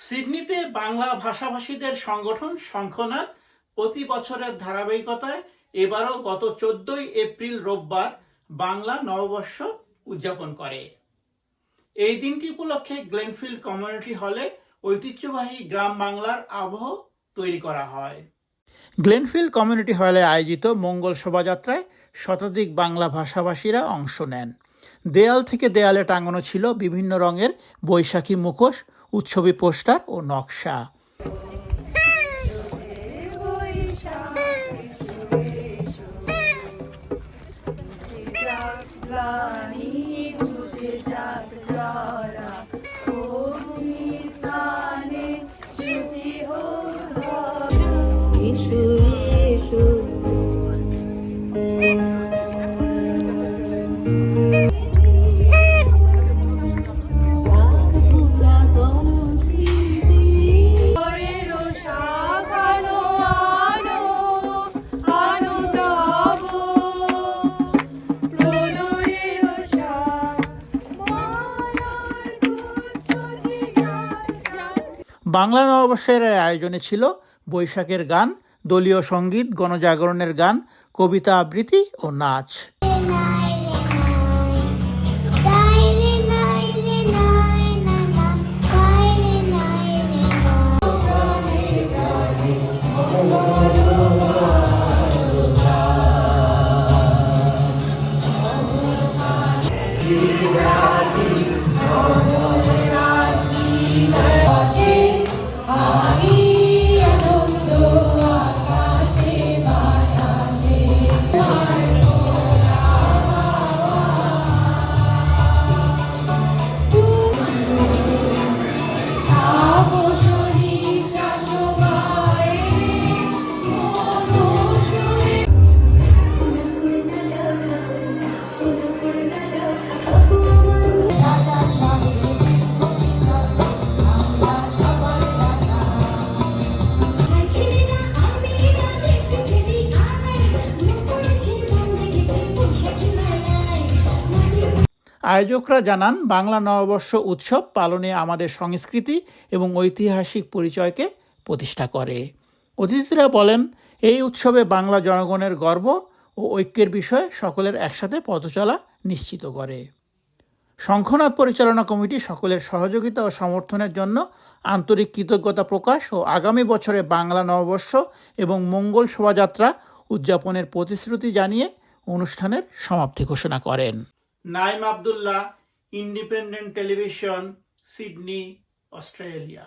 সিডনিতে বাংলা ভাষাভাষীদের সংগঠন শঙ্খনাথ প্রতি বছরের ধারাবাহিকতায় এবারও গত চোদ্দই এপ্রিল রোববার বাংলা নববর্ষ উদযাপন করে। এই দিনটি উপলক্ষে গ্লেনফিল্ড কমিউনিটি হলে ঐতিহ্যবাহী গ্রাম বাংলার আবহ তৈরি করা হয়। গ্লেনফিল্ড কমিউনিটি হলে আয়োজিত মঙ্গল শোভাযাত্রায় শতাধিক বাংলা ভাষাভাষীরা অংশ নেন। দেয়াল থেকে দেয়ালে টাঙানো ছিল বিভিন্ন রঙের বৈশাখী মুখোশ উৎসবী পোস্টার ও নকশা। Thank বুঝে বাংলা নববর্ষের আয়োজনে ছিল বৈশাখের গান, দলীয় সংগীত, গণজাগরণের গান, কবিতা আবৃত্তি ও নাচ। আকাশে আয়োজকরা জানান, বাংলা নববর্ষ উৎসব পালনে আমাদের সংস্কৃতি এবং ঐতিহাসিক পরিচয়কে প্রতিষ্ঠা করে। অতিথিরা বলেন, এই উৎসবে বাংলা জনগণের গর্ব ও ঐক্যের বিষয়ে সকলের একসাথে পথচলা নিশ্চিত করে। শঙ্খনাথ পরিচালনা কমিটি সকলের সহযোগিতা ও সমর্থনের জন্য আন্তরিক কৃতজ্ঞতা প্রকাশ ও আগামী বছরে বাংলা নববর্ষ এবং মঙ্গল শোভাযাত্রা উদযাপনের প্রতিশ্রুতি জানিয়ে অনুষ্ঠানের সমাপ্তি ঘোষণা করেন। Naim Abdullah independent television Sydney Australia.